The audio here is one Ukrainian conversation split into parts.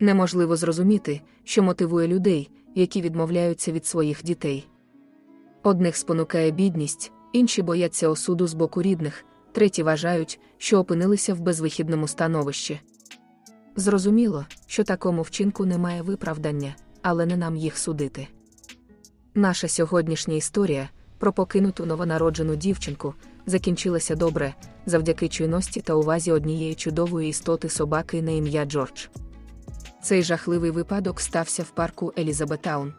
Неможливо зрозуміти, що мотивує людей, які відмовляються від своїх дітей. Одних спонукає бідність, інші бояться осуду з боку рідних, треті вважають, що опинилися в безвихідному становищі. Зрозуміло, що такому вчинку немає виправдання, але не нам їх судити. Наша сьогоднішня історія про покинуту новонароджену дівчинку закінчилася добре завдяки чуйності та увазі однієї чудової істоти собаки на ім'я Джордж. Цей жахливий випадок стався в парку Елізабетаун.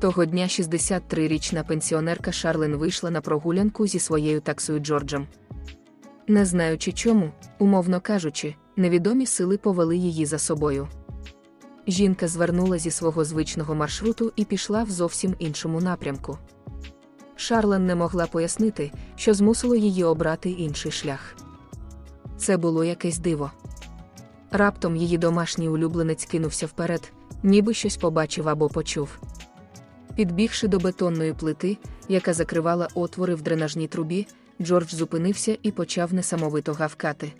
Того дня 63-річна пенсіонерка Шарлен вийшла на прогулянку зі своєю таксою Джорджем. Не знаючи чому, умовно кажучи, невідомі сили повели її за собою. Жінка звернула зі свого звичного маршруту і пішла в зовсім іншому напрямку. Шарлен не могла пояснити, що змусило її обрати інший шлях. Це було якесь диво. Раптом її домашній улюбленець кинувся вперед, ніби щось побачив або почув. Підбігши до бетонної плити, яка закривала отвори в дренажній трубі, Джордж зупинився і почав несамовито гавкати.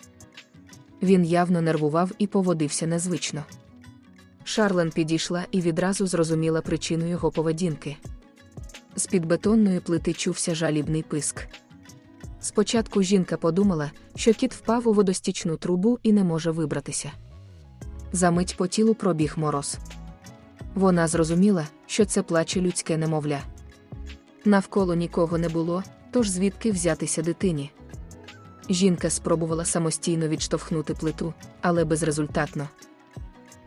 Він явно нервував і поводився незвично. Шарлен підійшла і відразу зрозуміла причину його поведінки. З-під бетонної плити чувся жалібний писк. Спочатку жінка подумала, що кіт впав у водостічну трубу і не може вибратися. Замить по тілу пробіг мороз. Вона зрозуміла, що це плаче людське немовля. Навколо нікого не було, тож звідки взятися дитині. Жінка спробувала самостійно відштовхнути плиту, але безрезультатно.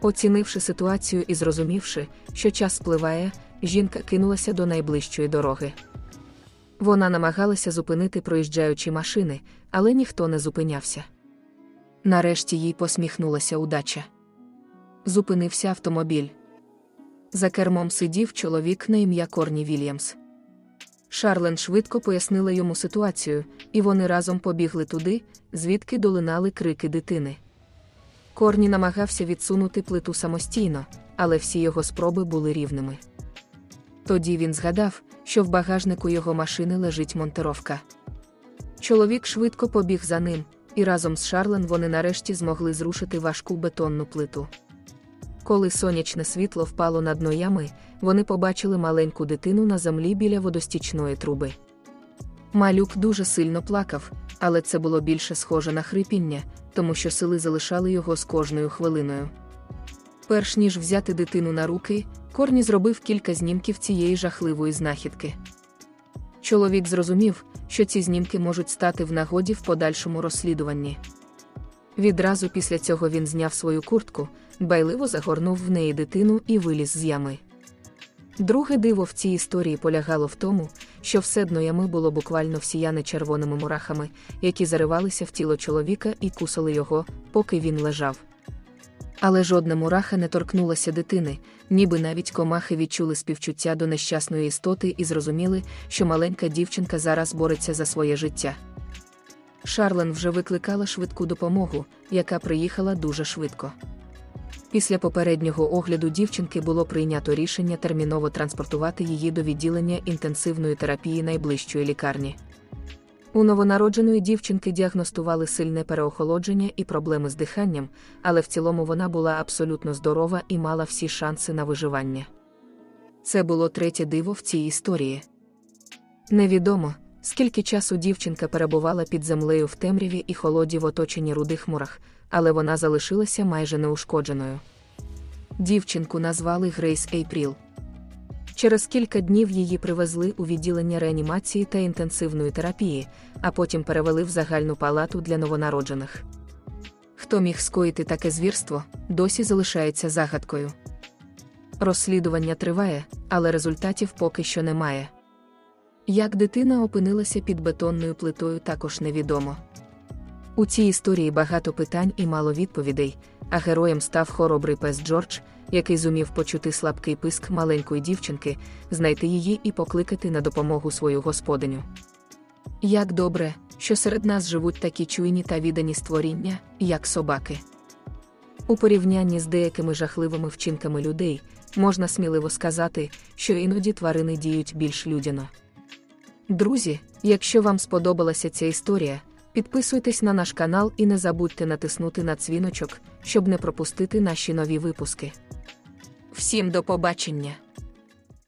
Оцінивши ситуацію і зрозумівши, що час спливає, жінка кинулася до найближчої дороги. Вона намагалася зупинити проїжджаючі машини, але ніхто не зупинявся. Нарешті їй посміхнулася удача. Зупинився автомобіль. За кермом сидів чоловік на ім'я Корні Вільямс. Шарлен швидко пояснила йому ситуацію, і вони разом побігли туди, звідки долинали крики дитини. Корні намагався відсунути плиту самостійно, але всі його спроби були рівними. Тоді він згадав, що в багажнику його машини лежить монтировка. Чоловік швидко побіг за ним, і разом з Шарлен вони нарешті змогли зрушити важку бетонну плиту. Коли сонячне світло впало на дно ями, вони побачили маленьку дитину на землі біля водостічної труби. Малюк дуже сильно плакав, але це було більше схоже на хрипіння, тому що сили залишали його з кожною хвилиною. Перш ніж взяти дитину на руки, Корні зробив кілька знімків цієї жахливої знахідки. Чоловік зрозумів, що ці знімки можуть стати в нагоді в подальшому розслідуванні. Відразу після цього він зняв свою куртку, байливо загорнув в неї дитину і виліз з ями. Друге диво в цій історії полягало в тому, що все дно ями було буквально всіяне червоними мурахами, які заривалися в тіло чоловіка і кусали його, поки він лежав. Але жодна мураха не торкнулася дитини, ніби навіть комахи відчули співчуття до нещасної істоти і зрозуміли, що маленька дівчинка зараз бореться за своє життя. Шарлен вже викликала швидку допомогу, яка приїхала дуже швидко. Після попереднього огляду дівчинки було прийнято рішення терміново транспортувати її до відділення інтенсивної терапії найближчої лікарні. У новонародженої дівчинки діагностували сильне переохолодження і проблеми з диханням, але в цілому вона була абсолютно здорова і мала всі шанси на виживання. Це було третє диво в цій історії. Невідомо, скільки часу дівчинка перебувала під землею в темряві і холоді в оточенні рудих мурах, але вона залишилася майже неушкодженою. Дівчинку назвали Грейс Ейпріл. Через кілька днів її привезли у відділення реанімації та інтенсивної терапії, а потім перевели в загальну палату для новонароджених. Хто міг скоїти таке звірство, досі залишається загадкою. Розслідування триває, але результатів поки що немає. Як дитина опинилася під бетонною плитою, також невідомо. У цій історії багато питань і мало відповідей, а героєм став хоробрий пес Джордж, який зумів почути слабкий писк маленької дівчинки, знайти її і покликати на допомогу свою господиню. Як добре, що серед нас живуть такі чуйні та віддані створіння, як собаки. У порівнянні з деякими жахливими вчинками людей можна сміливо сказати, що іноді тварини діють більш людяно. Друзі, якщо вам сподобалася ця історія, Підписуйтесь на наш канал і не забудьте натиснути на дзвіночок, щоб не пропустити наші нові випуски. Всім до побачення.